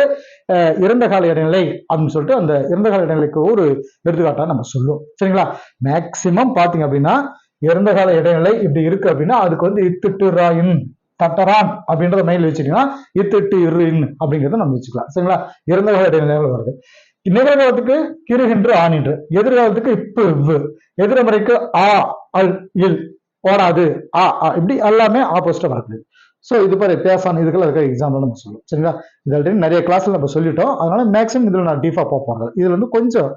இறந்த கால இடைநிலை அப்படின்னு சொல்லிட்டு அந்த இறந்த கால இடைநிலைக்கு ஒரு எடுத்துக்காட்டா நம்ம சொல்லுவோம். சரிங்களா? மேக்சிமம் பாத்தீங்க அப்படின்னா இறந்த கால இடைநிலை இப்படி இருக்கு அப்படின்னா அதுக்கு வந்து இத்துட்டு ராயின் தட்டரான் அப்படின்றத மைண்டில் வச்சுட்டீங்கன்னா இத்துட்டு இரு அப்படிங்கிறத நம்ம வச்சுக்கலாம். சரிங்களா? இறந்த கால இடைநிலைகள் வருது. நிகழ்காலத்துக்கு கிருகின்று ஆனின்று எதிர்காலத்துக்கு இப்பு இவ்வு எதிர்மறைக்கு ஆ அல் இல். ஓடாது ஆ ஆ. இப்படி எல்லாமே ஆப்போசிட்டா வரக்கூடியது ஸோ இது மாதிரி பேசான இதுக்கெல்லாம் இருக்க எக்ஸாம்பிள் நம்ம சொல்லுவோம் சரிங்களா? இது ஆல்ரெடி நிறைய கிளாஸ்ல நம்ம சொல்லிட்டோம். அதனால மேக்ஸிமம் இதுல நான் டீஃபா போக போறேன் இதுல வந்து கொஞ்சம்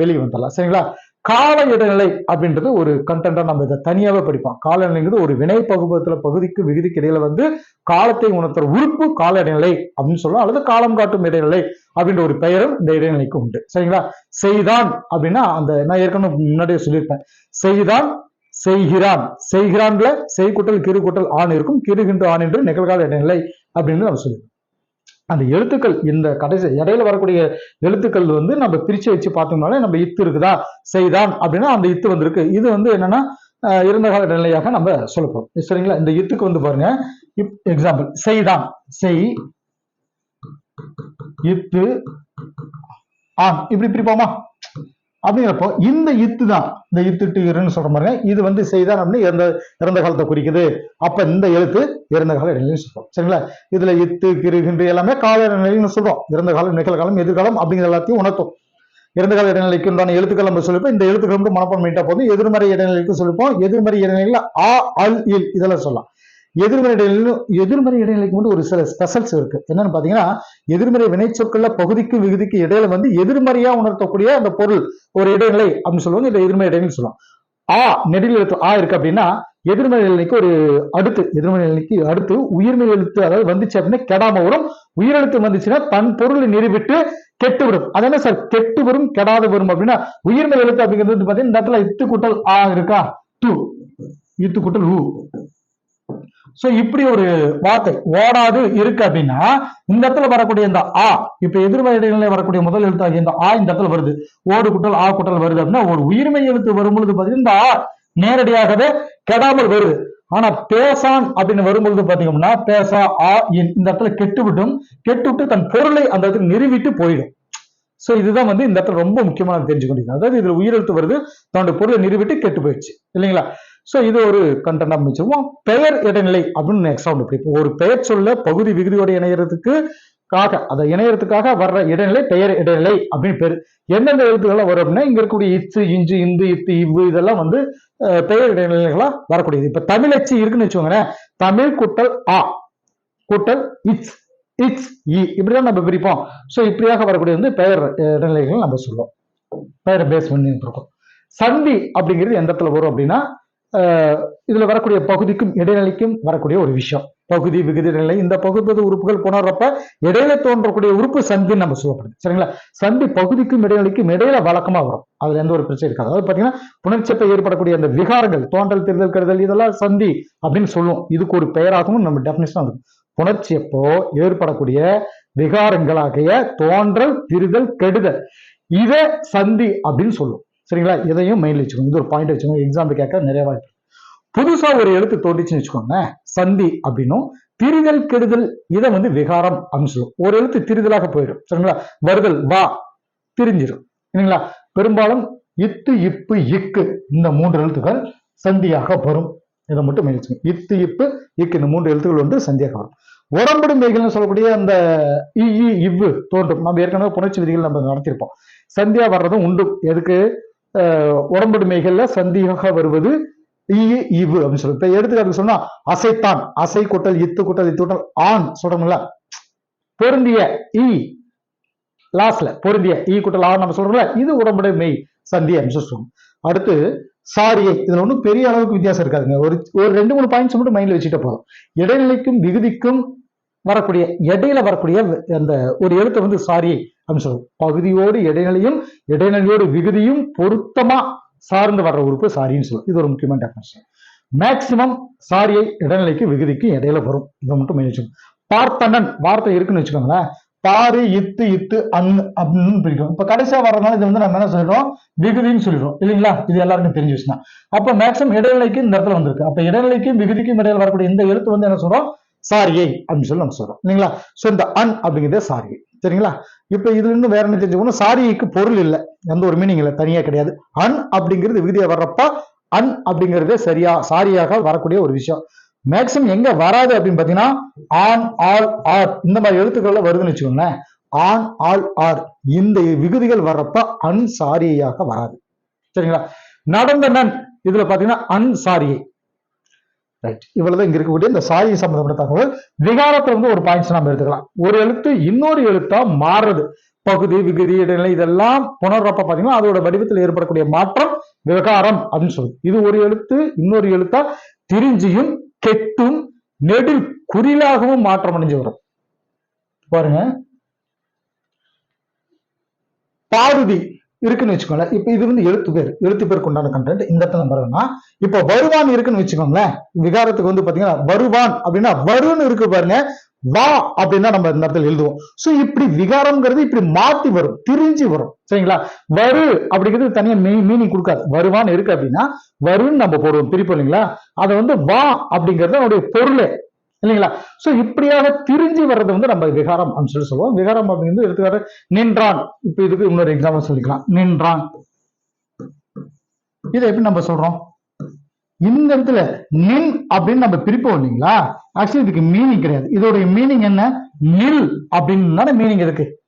வெளியே வந்துடலாம். சரிங்களா? கால இடைநிலை அப்படின்றது ஒரு கண்டென்ட்டா நம்ம இதை தனியாவே படிப்போம். கால இடைநிலைங்கிறது ஒரு வினை பகுபத்துல பகுதிக்கு விகுதிக்கு இடையில வந்து காலத்தை உணர்த்துற உறுப்பு கால இடைநிலை அப்படின்னு சொல்லலாம். அல்லது காலம் காட்டும் இடைநிலை அப்படின்ற ஒரு பெயரும் இந்த இடைநிலைக்கு உண்டு. சரிங்களா? செய்தான் அப்படின்னா அந்த நான் ஏற்கனவே முன்னாடியே சொல்லியிருப்பேன். செய்தான் செய்கிறான். செய்கிறான்ல செய்குட்டல் கிருகுட்டல் ஆண் இருக்கும். கிருகின்ற ஆண் என்று நிகழ்கால இடைநிலை அப்படின்னு நம்ம சொல்லியிருக்கோம் அந்த எழுத்துக்கள் இந்த கடைசி இடையில வரக்கூடிய எழுத்துக்கள் வந்து நம்ம பிரிச்சு வச்சு பார்த்தோம்னாலே நம்ம இத்து இருக்குதா? செய்தான் அப்படின்னா அந்த இத்து வந்திருக்கு. இது வந்து என்னன்னா இருந்த கால நிலையாக நம்ம சொல்லப்போம் சரிங்களா? இந்த இத்துக்கு வந்து பாருங்க. எக்ஸாம்பிள் செய்தான் செய் இத்து ஆம். இப்படி பிரிப்போமா? அப்படிங்கிறப்போ இந்த இத்து தான். இந்த இத்துட்டு இருன்னு சொல்ற மாதிரி இது வந்து செய்தான் அப்படின்னு இறந்த இறந்த காலத்தை குறிக்குது. அப்ப இந்த எழுத்து இறந்த கால இடைநிலைன்னு சொல்றோம். சரிங்களா? இதுல இத்து கிருகின்ற எல்லாமே கால இடைநிலைன்னு சொல்றோம். இறந்த காலம் நிகழ்காலம் எதிர்காலம் அப்படிங்கிற எல்லாத்தையும் உணர்த்தும். இறந்த கால இடைநிலைக்கு உண்டான எழுத்துக்கள் நம்ம சொல்லிப்போம் இந்த எழுத்துக்கள் மட்டும் மனப்பாடம் பண்ணிட்டா போதும். எதிர்மறை இடைநிலைக்கு சொல்லிப்போம் எதிர்மறை இடைநிலையில ஆ அல் இல் இதெல்லாம் சொல்லலாம். எதிர்மறை இடைநிலை எதிர்மறை இடைநிலைக்கு மட்டும் ஒரு சில ஸ்பெஷல்ஸ் இருக்கு. என்னன்னு பாத்தீங்கன்னா எதிர்மறை வினைச்சொற்கள்ல பகுதிக்கு விகுதிக்கு இடையில வந்து எதிர்மறையா உணர்த்தக்கூடிய அந்த பொருள் ஒரு இடைநிலை அப்படின்னு சொல்லுவாங்க. இந்த எதிர்மறை இடைநிலை சொல்லுவோம் ஆ நெடில் எழுத்து ஆ இருக்கு அப்படின்னா எதிர்மறை நிலைக்கு ஒரு அடுத்து எதிர்மறை நிலைக்கு அடுத்து உயிர்மை எழுத்து அதாவது வந்துச்சு அப்படின்னா கெடாம வரும். உயிரெழுத்து வந்துச்சுன்னா தன் பொருளை நிரூபிட்டு கெட்டு வரும் அதானே சார்? கெட்டு வரும் கெடாத வரும் அப்படின்னா உயிர்மை எழுத்து அப்படிங்கிறது பார்த்தீங்கன்னா பாத்தீங்கன்னா இந்த இடத்துல இத்து கூட்டல் ஆ இருக்கா? து. இத்து கூட்டல் ஊ சோ இப்படி ஒரு வார்த்தை ஓடாது இருக்கு அப்படின்னா இந்த இடத்துல வரக்கூடிய இந்த ஆ இப்ப எதிர்மறை வரக்கூடிய முதல் எழுத்தாகிய இந்த ஆ இந்த இடத்துல வருது. ஓடு குட்டல் ஆ குட்டல் வருது அப்படின்னா ஒரு உயிர்மை எழுத்து வரும்பொழுது பாத்தீங்கன்னா இந்த ஆ நேரடியாகவே கெடாமல் வருது. ஆனா பேசான் அப்படின்னு வரும்பொழுது பாத்தீங்கன்னா பேசா ஆ இந்த இடத்துல கெட்டு விட்டும் கெட்டு விட்டு தன் பொருளை அந்த இடத்துல நிறுவிட்டு போயிடும். சோ இதுதான் வந்து இந்த இடத்துல ரொம்ப முக்கியமான தெரிஞ்சுக்கொண்டிருக்கேன் அதாவது இதுல உயிரெழுத்து வருது தன்னுடைய பொருளை நிறுவிட்டு கெட்டு போயிடுச்சு. இல்லைங்களா? ஸோ இது ஒரு கண்டென்ட் அமைச்சிருவோம் பெயர் இடைநிலை அப்படின்னு நெக்ஸ்ட் ஒன்று பிடிப்போம் ஒரு பெயர் சொல்ல பகுதி விகுதியோட இணையறதுக்கு காக அதை இணையறதுக்காக வர்ற இடைநிலை பெயர் இடைநிலை அப்படின்னு பேர். எந்தெந்த எழுத்துக்கள்லாம் வரும் அப்படின்னா இங்க இருக்கக்கூடிய இச்சு இஞ்சு இந்து இத்து இவ்வு இதெல்லாம் வந்து பெயர் இடைநிலைகளா வரக்கூடியது. இப்ப தமிழச்சு இருக்குன்னு வச்சுக்கோங்களேன். தமிழ் குட்டல் ஆ கூட்டல் இட்ஸ் இட்ஸ் இ. இப்படிதான் நம்ம பிரிப்போம். ஸோ இப்படியாக வரக்கூடிய வந்து பெயர் இடைநிலைகள் நம்ம சொல்லுவோம் பெயர் பேஸ் பண்ணி இருக்கோம் சந்தி அப்படிங்கிறது எந்த இடத்துல வரும் அப்படின்னா இதுல வரக்கூடிய பகுதிக்கும் இடைநிலைக்கும் வரக்கூடிய ஒரு விஷயம். பகுதி விகுதி நிலை. இந்த பகுதி உறுப்புகள் புணர்றப்ப இடையில தோன்றக்கூடிய உறுப்பு சந்தின்னு நம்ம சொல்லப்படுது சரிங்களா? சந்தி பகுதிக்கும் இடைநிலைக்கும் இடையில வழக்கமா வரும். அதுல எந்த ஒரு பிரச்சனை இருக்காது. அதாவது பாத்தீங்கன்னா புணர்ச்சப்பை ஏற்படக்கூடிய அந்த விகாரங்கள் தோன்றல் திருதல் கெடுதல் இதெல்லாம் சந்தி அப்படின்னு சொல்லுவோம். இதுக்கு ஒரு பெயராகவும் நம்ம டெபினேஷன் இருக்கும். புணர்ச்சியப்போ ஏற்படக்கூடிய விகாரங்களாகிய தோன்றல் திரிதல் கெடுதல் இதை சந்தி அப்படின்னு சொல்லுவோம் சரிங்களா? இதையும் மைண்ட்ல வச்சுக்கோங்க இது ஒரு பாயிண்ட் வச்சுக்கோங்க எக்ஸாம்பிள் கேட்க நிறைய வாய்ப்பு புதுசாக புதுசா ஒரு எழுத்து தோண்டிச்சுன்னு வச்சுக்கோங்க சந்தி அப்படின்னும். திரிதல் கெடுதல் இதை வந்து விகாரம் அப்படின்னு சொல்லுவோம். ஒரு எழுத்து திரிதலாக போயிடும். சரிங்களா? வருதல் வா திரிஞ்சிடும் சரிங்களா? பெரும்பாலும் இத்து இப்பு இக்கு இந்த மூன்று எழுத்துக்கள் சந்தியாக வரும். இதை மட்டும் மைண்ட் இத்து இப்பு இக்கு இந்த மூன்று எழுத்துக்கள் வந்து சந்தியாக வரும். உடம்படு மெய்கள்னு சொல்லக்கூடிய அந்த இ, இவ்வு தோன்றும். நம்ம ஏற்கனவே புணர்ச்சி விதிகள் நம்ம நடத்தியிருப்போம். சந்தியா வர்றதும் உண்டு எதுக்கு? அஹ், உடம்படு மெய்கள்ல சந்தியாக வருவது ஈ இ, அப்படின்னு சொல்லுவோம் இப்ப எடுத்துக்காட்டுக்கு சொன்னா அசைத்தான். அசை கூட்டல் இத்து கூட்டல் இத்து கூட்டல் ஆண் சொல்றோம்ல. பொருந்திய இ லாஸ்ட்ல பொருந்திய ஈ கூட்டல் ஆண் நம்ம சொல்றோம்ல இது உடம்புடைய மெய் சந்தி அப்படின்னு சொல்லுவோம். அடுத்து சாரியை. இதுல ஒன்றும் பெரிய அளவுக்கு வித்தியாசம் இருக்காதுங்க. ஒரு ஒரு ரெண்டு மூணு பாயிண்ட்ஸ் மட்டும் மைண்ட்ல வச்சுட்டு போதும். இடைநிலைக்கும் விகுதிக்கும் வரக்கூடிய இடையில வரக்கூடிய அந்த ஒரு எழுத்தை வந்து சாரியை. அப்படின்னு சொல்லுவோம். பகுதியோடு இடைநிலையும் இடைநிலையோடு விகுதியும் பொருத்தமா சார்ந்து வர்ற உறுப்பு சாரின்னு சொல்லுவோம். இது ஒரு முக்கியமான டெஃபினேஷன் மேக்சிமம் சாரியை இடைநிலைக்கு விகுதிக்கு இடையில வரும். இதை மட்டும் மைண்ட் வச்சுக்கோங்க. பார்த்தனன் வார்த்தை இருக்குன்னு வச்சுக்கோங்களேன். பாரு இத்து இத்து அன் அப்படின்னு பிரிக்கும் இப்ப கடைசியா வர்றதுனால இது வந்து நம்ம என்ன சொல்றோம் விகுதின்னு சொல்லிடுறோம். இல்லைங்களா? இது எல்லாருக்கும் தெரிஞ்சு வச்சுதான் அப்ப மேக்ஸிமம் இடைநிலைக்கு இந்த இடத்துல வந்திருக்கு. அப்ப இடைநிலைக்கும் விகுதிக்கும் இடையில வரக்கூடிய இந்த எழுத்து வந்து என்ன சொல்றோம்? சாரியை அப்படின்னு சொல்லி நம்ம சொல்றோம். இல்லைங்களா? சோ இந்த அன் அப்படிங்கிறதே சாரியை. சரிங்களா? இப்ப இதுல இருந்து வேற என்ன தெரிஞ்சுக்கணும்? சாரிக்கு பொருள் இல்லை. எந்த ஒரு மீனிங் இல்லை. தனியா கிடையாது. அன் அப்படிங்கிறது விகுதியை வர்றப்ப அன் அப்படிங்கிறது சரியா சாரியாக வரக்கூடிய ஒரு விஷயம். மேக்சிமம் எங்க வராது அப்படின்னு பாத்தீங்கன்னா ஆன் ஆல் ஆர். இந்த மாதிரி எழுத்துக்கள்ல வருதுன்னு வச்சுக்கோங்களேன். ஆன் ஆல் ஆர். இந்த விகுதிகள் வர்றப்ப அன்சாரியாக வராது. சரிங்களா? நடந்த நன். இதுல பாத்தீங்கன்னா அன்சாரியை ரைட் இவ்வளவுதான் இங்க இருக்கக்கூடிய இந்த சாரி சம்பந்தப்பட்ட தகவல். விகாரத்தை வந்து ஒரு பாயிண்ட்ஸ் நம்ம எடுத்துக்கலாம். ஒரு எழுத்து இன்னொரு எழுத்தா மாறுறது. பகுதி விகுதி இடைநிலை இதெல்லாம் புணர்றப்ப பாத்தீங்கன்னா அதோட வடிவத்தில் ஏற்படக்கூடிய மாற்றம் விகாரம் அப்படின்னு சொல்லுது. இது ஒரு எழுத்து இன்னொரு எழுத்தா திரிஞ்சியும் கெட்டும் நெடில் குறிலாகவும் மாற்றம் அடைஞ்சு வரும். பாருங்க. பாடுதி இருக்குன்னு வச்சுக்கோங்களேன். இப்போ இது வந்து எழுத்து பேர் எழுத்து பேருக்கு உண்டான கண்டென்ட் இந்த இடத்துல நம்ம வரணும்னா இப்போ வருவான் இருக்குன்னு வச்சுக்கோங்களேன். விகாரத்துக்கு வந்து பாத்தீங்கன்னா வருவான் அப்படின்னா வருன்னு இருக்கு பாருங்க. வா அப்படின்னா நம்ம இந்த இடத்துல எழுதுவோம். சோ இப்படி விகாரம்ங்கிறது இப்படி மாத்தி வரும். திரிஞ்சு வரும். சரிங்களா? வரு அப்படிங்கிறது தனியா மீனிங் கொடுக்காது. வருவான் இருக்கு அப்படின்னா வருன்னு நம்ம போடுவோம். பிரிப்போம் இல்லைங்களா? அதை வந்து வா அப்படிங்கிறது அவனுடைய பொருளே. இல்லைங்களா? சோ இப்படியாக திரிஞ்சு வர்றது வந்து நம்ம விகாரம் அப்படின்னு சொல்லி சொல்லுவோம். விகாரம் அப்படிங்கிறது எடுத்துக்காட்டு நின்றான். இப்ப இதுக்கு இன்னொரு எக்ஸாம்பிள் சொல்லிக்கலாம். நின்றான். இதை எப்படி நம்ம சொல்றோம்? இந்த இடத்துல நின் அப்படின்னு நம்ம பிரிப்போம் இல்லைங்களா? ஆக்சுவலி இதுக்கு மீனிங் கிடையாது. இதோடைய மீனிங் என்ன? நில் அப்படின்னு மீனிங் இருக்கு.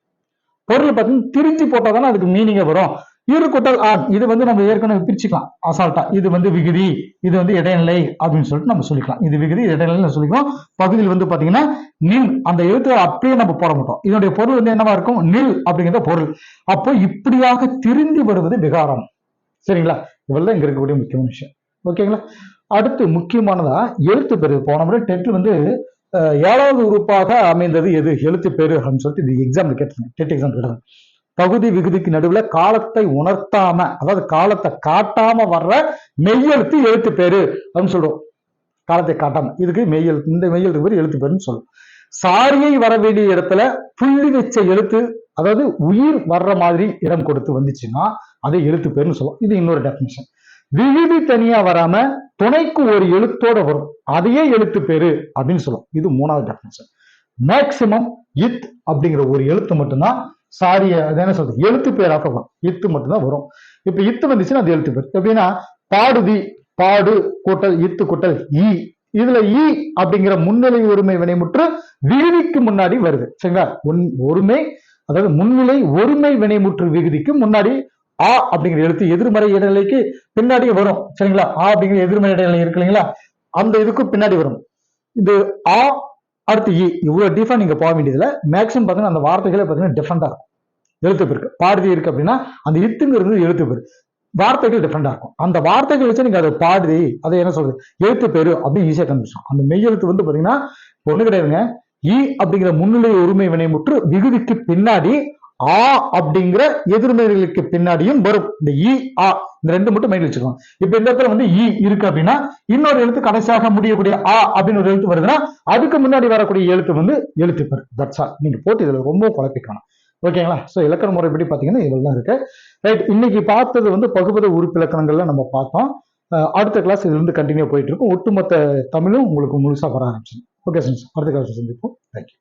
பொருள் பார்த்தீங்கன்னா திரிஞ்சு போட்டால் தானே அதுக்கு மீனிங்கே வரும். இரு ஆண் இது வந்து நம்ம ஏற்கனவே பிரிச்சுக்கலாம். அசால்ட்டா இது வந்து விகுதி இது வந்து இடைநிலை அப்படின்னு சொல்லிட்டு நம்ம சொல்லிக்கலாம். இது விகுதி இது இடைநிலை சொல்லிக்கலாம் பகுதியில் வந்து பாத்தீங்கன்னா நில் அந்த எழுத்து அப்படியே நம்ம போட மாட்டோம். இதனுடைய பொருள் வந்து என்னவா இருக்கும்? நில் அப்படிங்கிற பொருள். அப்போ இப்படியாக திருந்தி வருவது விகாரம். சரிங்களா? இவ்வளவு இங்க இருக்கக்கூடிய முக்கியமான விஷயம். ஓகேங்களா? அடுத்து முக்கியமானதா எழுத்து பெரு. போன முறை டெட் வந்து ஏழாவது உறுப்பாக அமைந்தது எது? எழுத்து பெரு அப்படின்னு சொல்லிட்டு இது எக்ஸாம் கேட்டிருந்தேன். டெட் எக்ஸாம் கேட்டாங்க பகுதி விகுதிக்கு நடுவுல காலத்தை உணர்த்தாம அதாவது காலத்தை காட்டாம வர்ற மெய்யெழுத்து எழுத்து பேரு அப்படின்னு சொல்றோம். காலத்தை காட்டாம. இதுக்கு மெய்யெழுத்து இந்த மெய்யெழுத்து பேர் எழுத்து பேருன்னு சொல்லுவோம் சாரியை வர வேண்டிய இடத்துல புள்ளி வச்ச எழுத்து அதாவது உயிர் வர்ற மாதிரி இடம் கொடுத்து வந்துச்சுன்னா அதை எழுத்து பேருன்னு சொல்லுவோம் இது இன்னொரு டெஃபினிஷன் விகுதி தனியா வராம துணைக்கு ஒரு எழுத்தோட வரும். அதையே எழுத்து பேரு அப்படின்னு சொல்லுவோம் இது மூணாவது டெஃபினிஷன் மேக்சிமம் இத் அப்படிங்கிற ஒரு எழுத்து மட்டும்தான் சாரிய அது என்ன சொல்றது? எழுத்து பேராக வரும். இத்து மட்டும்தான் வரும். இப்ப இத்து வந்துச்சுன்னா அது எழுத்து பேர். எப்படின்னா பாடுதி பாடு கூட்டல் இத்து கூட்டல் ஈ. இதுல ஈ அப்படிங்கிற முன்னிலை ஒருமை வினைமுற்று விகுதிக்கு முன்னாடி வருது. சரிங்களா? ஒன் ஒருமை அதாவது முன்னிலை ஒருமை வினைமுற்று விகுதிக்கு முன்னாடி ஆ அப்படிங்கிற எழுத்து எதிர்மறை இடைநிலைக்கு பின்னாடி வரும். சரிங்களா? ஆ அப்படிங்கிற எதிர்மறை இடைநிலை இருக்கு இல்லைங்களா? அந்த இதுக்கு பின்னாடி வரும். இது ஆ அடுத்து இ இவ்வளோ டிஃபன் நீங்கள் போக வேண்டியதில் மேக்ஸிமம் பார்த்தீங்கன்னா அந்த வார்த்தைகளே பார்த்தீங்கன்னா டிஃப்ரெண்டாக இருக்கும். எழுத்து இருக்கு பாரதி இருக்கு அப்படின்னா அந்த இத்துங்கிறது எழுத்து பேர். வார்த்தைகள் டிஃப்ரெண்டாக இருக்கும். அந்த வார்த்தைகள் வச்சு நீங்கள் அதை பாடுதி அதை என்ன சொல்றது? எழுத்து பேரு அப்படின்னு ஈஸியாக கண்டுபிடிச்சோம் அந்த மெய் எழுத்து வந்து பார்த்தீங்கன்னா ஒன்று கிடையாதுங்க. இ அப்படிங்கிற முன்னிலை ஒருமை வினைமுற்று விகுதிக்கு பின்னாடி ஆ அப்படிங்கிற எதிர்மறைகளுக்கு பின்னாடியும் வரும். இந்த இ ஆ இந்த ரெண்டு மட்டும் மைண்ட் வச்சுக்கோங்க. இப்ப இந்த இடத்துல வந்து இ இருக்கு அப்படின்னா இன்னொரு எழுத்து கடைசியாக முடியக்கூடிய ஆ அப்படின்னு ஒரு எழுத்து வருதுன்னா அதுக்கு முன்னாடி வரக்கூடிய எழுத்து வந்து எழுத்து பெரு. தட்ஸ் ஆல் நீங்க போட்டு இதுல ரொம்ப குழப்பிக்கணும். ஓகேங்களா? ஸோ இலக்கண முறைப்படி பார்த்தீங்கன்னா இதெல்லாம் இருக்கு. ரைட் இன்னைக்கு பார்த்தது வந்து பகுபத உறுப்பிலக்கணங்கள்ல நம்ம பார்த்தோம். அடுத்த கிளாஸ் இதுல இருந்து கண்டினியூ போயிட்டு இருக்கும். ஒட்டுமொத்த தமிழும் உங்களுக்கு முழுசா வர ஆரம்பிச்சு ஓகே சார் அடுத்த கிளாஸ் சந்திப்போம். Thank you